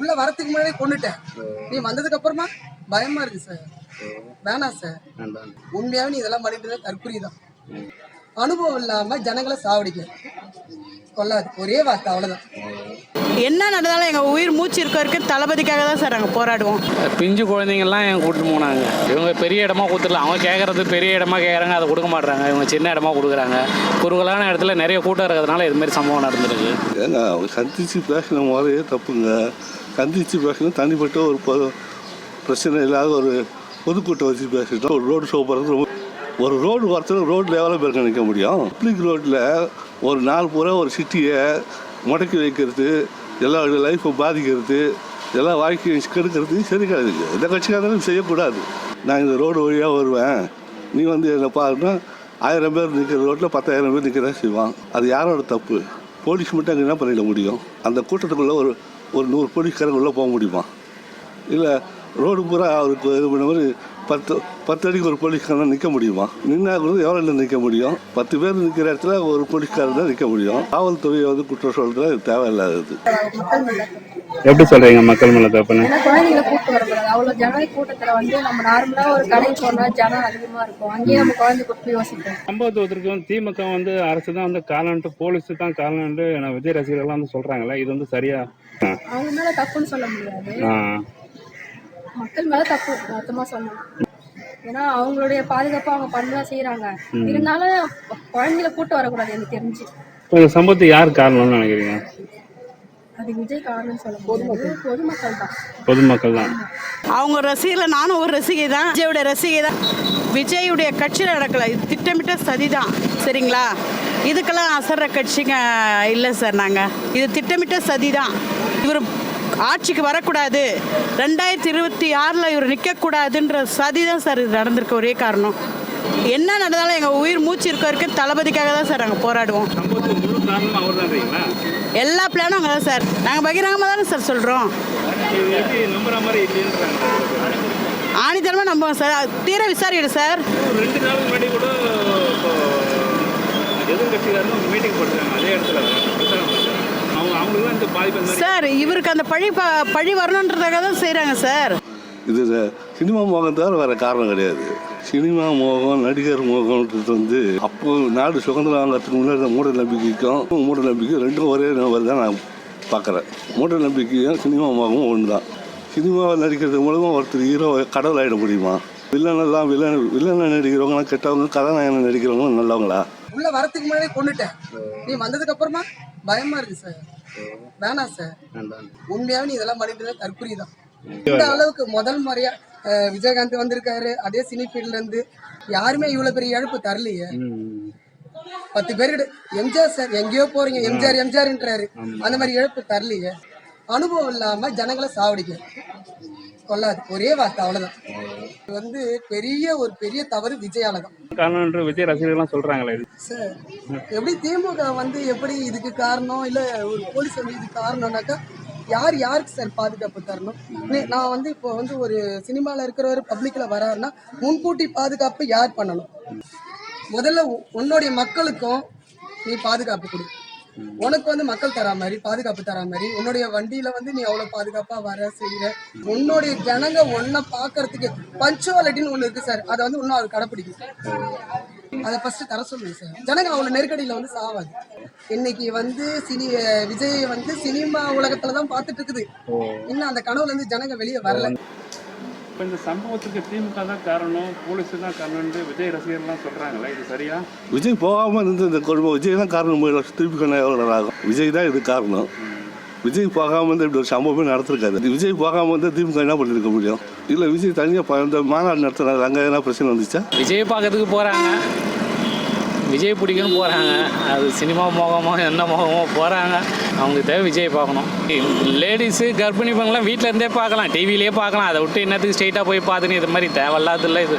உள்ள வரதுக்கு முன்னாடி கொண்டுட்டேன். நீ வந்ததுக்கு அப்புறமா பயமா இருக்கு சார். வேணாம் சார். உண்மையாவே நீ இதெல்லாம் பண்ணிட்டு தற்குறி தான். அனுபவம் இல்லாம ஜனங்களை சாவடிக்க கொள்ளாது. ஒரே வார்த்தை அவ்வளவுதான். என்ன நடந்தாலும் எங்கள் உயிர் மூச்சு இருக்க வரைக்கும் தளபதிக்காக தான் சார் நாங்கள் போராடுவோம். பிஞ்சு குழந்தைங்கள்லாம் என் கூட்டிட்டு போனாங்க. இவங்க பெரிய இடமா கொடுத்துடலாம் அவங்க கேட்குறது பெரிய இடமா கேட்குறாங்க அதை கொடுக்க மாட்றாங்க. இவங்க சின்ன இடமா கொடுக்குறாங்க. குறுகலான இடத்துல நிறைய கூட்டம் இருக்கிறதுனால இதுமாரி சம்பவம் நடந்திருக்கு. ஏங்க அவங்க சந்திச்சு பேசின முறையே தப்புங்க. சந்திச்சு பேசணும் தனிப்பட்ட ஒரு பிரச்சனை இல்லாத ஒரு பொதுக்கூட்டம் வச்சு பேசிட்டோம். ஒரு ரோடு ஷோ போகிறது ரொம்ப ஒரு ரோடு வரத்துல ரோட்டில் எவ்வளோ பேருக்கு நிற்க முடியும். பப்ளிக் ரோட்டில் ஒரு நாள் பூரா ஒரு சிட்டியை முடக்கி வைக்கிறது எல்லா லைஃப்பை பாதிக்கிறது எல்லா வாழ்க்கையை கெடுக்கிறது சரி கிடையாது. எந்த கட்சிக்காரங்களும் செய்யக்கூடாது. நான் இந்த ரோடு வழியாக வருவேன். நீ வந்து என்னை பாருன்னா ஆயிரம் பேர் நிற்கிற ரோட்டில் பத்தாயிரம் பேர் நிற்கிறதா செய்வான். அது யாரோட தப்பு? போலீஸ் மட்டும் அங்கே என்ன பண்ணிட முடியும்? அந்த கூட்டத்துக்குள்ளே ஒரு ஒரு நூறு போலீஸ்காரங்க உள்ளே போக முடியுமா? இல்லை ரோடு பூரா அவருக்கு இது பண்ண மாதிரி பத்து பத்து அடிக்கு ஒரு போலீஸ்காரன் நிற்க முடியுமா? நின்னா கூட எவ்வளோ நிற்க முடியும்? பத்து பேர் நிற்கிற இடத்துல ஒரு போலீஸ்காரன் தான் நிற்க முடியும். காவல்துறையை வந்து குற்றம் சொல்கிறது தேவையில்லாதது. எப்படி சொல்றீங்க மக்கள் மேல தப்புன்னு? குழந்தைங்களை கூட்டு வரக்கூடாது அவ்வளோ ஜன கூட்டத்தில் வந்து நம்ம நார்மலாக ஒரு கடைக்கு போனால் ஜனம் அதிகமாக இருக்கும். அங்கேயே நம்ம குழந்தை கூட்டு யோசிப்போம். சம்பவத்துக்கு வந்து திமுக வந்து அரசு தான் வந்து காரணம்ட்டு போலீஸ் தான் நான் விஜய் ரசிகர்கள்லாம் வந்து சொல்றாங்களே இது வந்து சரியா? அவங்க மேலே தப்புன்னு சொல்ல முடியாது. மக்கள் மேலே தப்பு மொத்தமாக சொல்லணும். ஏன்னா அவங்களுடைய பாதுகாப்பு அவங்க பண்ண தான் செய்கிறாங்க இருந்தாலும் குழந்தைங்களை கூட்டு வரக்கூடாது எனக்கு தெரிஞ்சு. இந்த சம்பவத்துக்கு யார் காரணம்னு நினைக்கிறீங்க? அது விஜய் காரணம்னு சொல்ல முடியாது. பொதுமக்கள். தான். பொதுமக்கள் தான். அவங்க ரசிகர்கள் நானும் ஒரு ரசிகை தான். விஜயோட ரசிகை தான். விஜயுடைய கட்சியில் நடக்கல. இது திட்டமிட்ட சதி தான். சரிங்களா? இதுக்கெல்லாம் அசர்ற கட்சிங்க இல்லை சார் நாங்கள் இது திட்டமிட்ட சதி தான். இவர் ஆட்சிக்கு வரக்கூடாது. ரெண்டாயிரத்தி இருபத்தி ஆறில் இவர் நிற்கக்கூடாதுன்ற சதி தான் சார் இது நடந்திருக்கு ஒரே காரணம். என்ன நடந்தாலும் எங்கள் உயிர் மூச்சு இருக்க வரைக்கும் தளபதிக்காக தான் சார் நாங்கள் போராடுவோம். எல்லா பிளானும் அங்கே தான் சார். நாங்கள் பகிரங்கமாக தானே சார் சொல்கிறோம் ஆணித்தனமாக நம்புவோம் சார். தீர விசாரிக்கணும் சார். ரெண்டு நாள் முன்னாடி கூட எதிர்கட்சிக்காரங்க மீட்டிங் போட்டுருக்காங்க. அதே இடத்துல சார் இவருக்கு அந்த பழி பழி வரணுன்றதுக்காக தான் செய்கிறாங்க சார். இது சினிமா மோகம் தவிர வேறு காரணம் கிடையாது. சினிமா மோகம் நடிகர் மோகம்ன்றது வந்து அப்போ நாடு சுதந்திரம் வாங்கிறதுக்கு முன்னாடி இருந்த மூட நம்பிக்கைக்கும் மூட நம்பிக்கை ரெண்டும் ஒரே நபர் தான் நான் பார்க்குறேன் மூட நம்பிக்கையும் சினிமா மோகமும் ஒன்று தான் சினிமாவில் நடிக்கிறது மூலமாக ஒருத்தர் ஹீரோ கடவுள் ஆகிட முடியுமா? வில்லனெல்லாம் வில்லன் வில்லனை நடிக்கிறவங்களாம் கெட்டவங்க கதாநாயகனை நடிக்கிறவங்க நல்லவங்களா? உள்ள வரதுக்கு முன்னாடி கொண்டுட்டேன் நீ வந்ததுக்கு அப்புறமா பயமா இருக்கு சார். வேணாம் சார். உண்மையாவே நீ இதெல்லாம் பண்ணிட்டு தற்குறி தான். இந்த அளவுக்கு முதல் முறையா விஜயகாந்த் வந்திருக்காரு. அதே சினி ஃபீல்ட்ல இருந்து யாருமே இவ்வளவு பெரிய இழப்பு தரலையே. பத்து பேர்கிட்ட எம்ஜிஆர் சார் எங்கேயோ போறீங்க எம்ஜிஆர் எம்ஜிஆர்ன்றாரு. அந்த மாதிரி இழப்பு தரலையே. அனுபவம் இல்லாம ஜனங்களை சாவடிக்க. கொள்ளாது. ஒரே வார்த்தை அவ்வளவுதான். வந்து பெரிய ஒரு பெரிய தவறு விஜயால தான் காரணம்ன்ற விஜய் ரசிகர்கள்லாம் சொல்றாங்களே. சார் எப்படி திமுக வந்து எப்படி இதுக்கு காரணம்? இல்ல ஒரு போலீஸ் வந்து இதுக்கு காரணம்னாக்கா யார் யாருக்கு சார் பாதுகாப்பு தரணும்? நீ- நான் வந்து இப்போ வந்து ஒரு சினிமாவில் இருக்கிறவர் பப்ளிக்ல வராருன்னா முன்கூட்டி பாதுகாப்பு யார் பண்ணணும்? முதல்ல உ- உன்னுடைய மக்களுக்கும் நீ பாதுகாப்பு கொடு. உனக்கு வந்து மக்கள் தரா மாதிரி பாதுகாப்பு தரா மாதிரி உன்னுடைய வண்டியில வந்து நீ அவ்வளவு பாதுகாப்பா வர செய்யற உன்னுடைய ஜனங்க ஒன்ன பாக்குறதுக்கு பஞ்சுவாலிட்டின்னு ஒண்ணு இருக்கு சார் அதை வந்து இன்னும் அவர் கடைப்பிடிக்கும். அதை ஃபர்ஸ்ட் தர சொல்லுங்க சார் ஜனங்க அவ்வளவு நெருக்கடியில வந்து சாவாது. இன்னைக்கு வந்து சினி விஜய் வந்து சினிமா உலகத்துல தான் பார்த்துட்டு இருக்குது. இன்னும் அந்த கனவுல இருந்து ஜனங்க வெளியே வரல. இப்போ இந்த சம்பவத்துக்கு திமுக தான் காரணம் போலீஸ் தான் காரணம்னு விஜய் ரசிகர்கள்லாம் சொல்றாங்களே இது சரியா? விஜய் போகாமல் இருந்த இந்த குடும்பம் விஜய் தான் காரணம் திருப்பி ஆகும் விஜய் தான் இது காரணம். விஜய் போகாமல் வந்து இப்படி ஒரு சம்பவமே நடத்திருக்காரு விஜய் போகாமல் வந்து திமுக என்ன பண்ணிருக்க முடியும்? இல்லை விஜய் தனியாக இந்த மாநாடு நடத்துறாரு அங்கே என்ன பிரச்சனை வந்துச்சா? விஜய் பார்க்கறதுக்கு போகிறாங்க விஜய் பிடிக்குன்னு போகிறாங்க அது சினிமா மோகமோ என்ன மோகமோ போகிறாங்க அவங்களுக்கு தேவை விஜய் பார்க்கணும். லேடிஸு கர்ப்பிணி பெண்கள்லாம் வீட்டில் இருந்தே பார்க்கலாம். டிவிலேயே பார்க்கலாம். அதை விட்டு என்னத்துக்கு ஸ்ட்ரெயிட்டாக போய் பார்த்துன்னு இது மாதிரி தேவையில்லாததில்ல இது.